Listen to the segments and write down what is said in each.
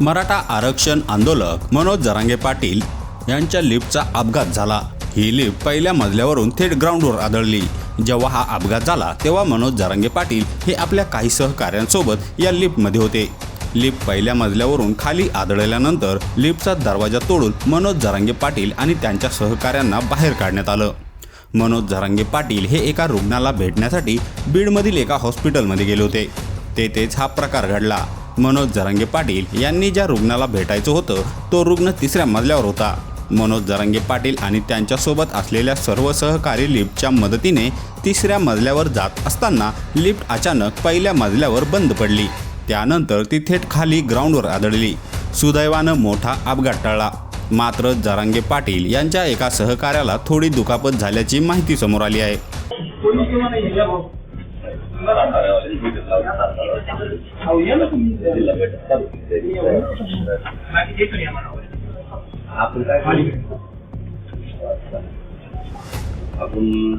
मराठा आरक्षण आंदोलक मनोज जरांगे पाटील यांच्या लिफ्टचा अपघात झाला. ही लिफ्ट पहिल्या मजल्यावरून थेट ग्राउंडवर आदळली. जेव्हा हा अपघात झाला तेव्हा मनोज जरांगे पाटील हे आपल्या काही सहकाऱ्यांसोबत या लिफ्टमध्ये होते. लिफ्ट पहिल्या मजल्यावरून खाली आदळल्यानंतर लिफ्टचा दरवाजा तोडून मनोज जरांगे पाटील आणि त्यांच्या सहकाऱ्यांना बाहेर काढण्यात आलं. मनोज जरांगे पाटील हे एका रुग्णाला भेटण्यासाठी बीडमधील एका हॉस्पिटलमध्ये गेले होते. तेथेच हा प्रकार घडला. मनोज जरांगे पाटील यांनी ज्या रुग्णाला भेटायचं होतं तो रुग्ण तिसऱ्या मजल्यावर होता. मनोज जरांगे पाटील आणि त्यांच्यासोबत असलेल्या सर्व सहकारी लिफ्टच्या मदतीने तिसऱ्या मजल्यावर जात असताना लिफ्ट अचानक पहिल्या मजल्यावर बंद पडली. त्यानंतर ती थेट खाली ग्राउंडवर आदळली. सुदैवानं मोठा अपघात टळला. मात्र जरांगे पाटील यांच्या एका सहकार्याला थोडी दुखापत झाल्याची माहिती समोर आली आहे. आपण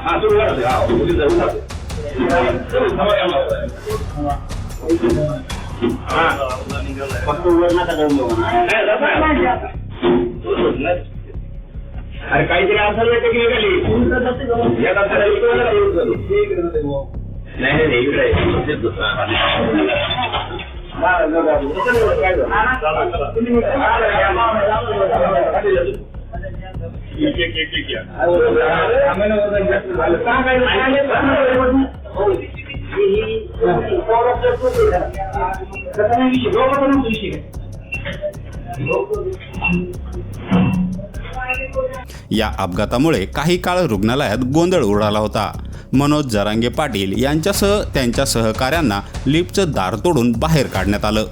हा सुरू करा. हा, पोलीस जाऊ नका. थांबा, थांबा. हा. फक्त वर नका जाऊ देऊ म्हणा. नाही, जाता. अरे काहीतरी असेल ना टेक्निकली या दाखला इकडे नका येऊ करू. नाही नाही नाही, इकडे आहे. तेच दुसरा. या. या अपघातामुळे काही काळ रुग्णालयात गोंधळ उडाला होता मनोज जरांगे पाटील यांच्यासह त्यांच्या सहकाऱ्यांना लिफ्टचं दार तोडून बाहेर काढण्यात आलं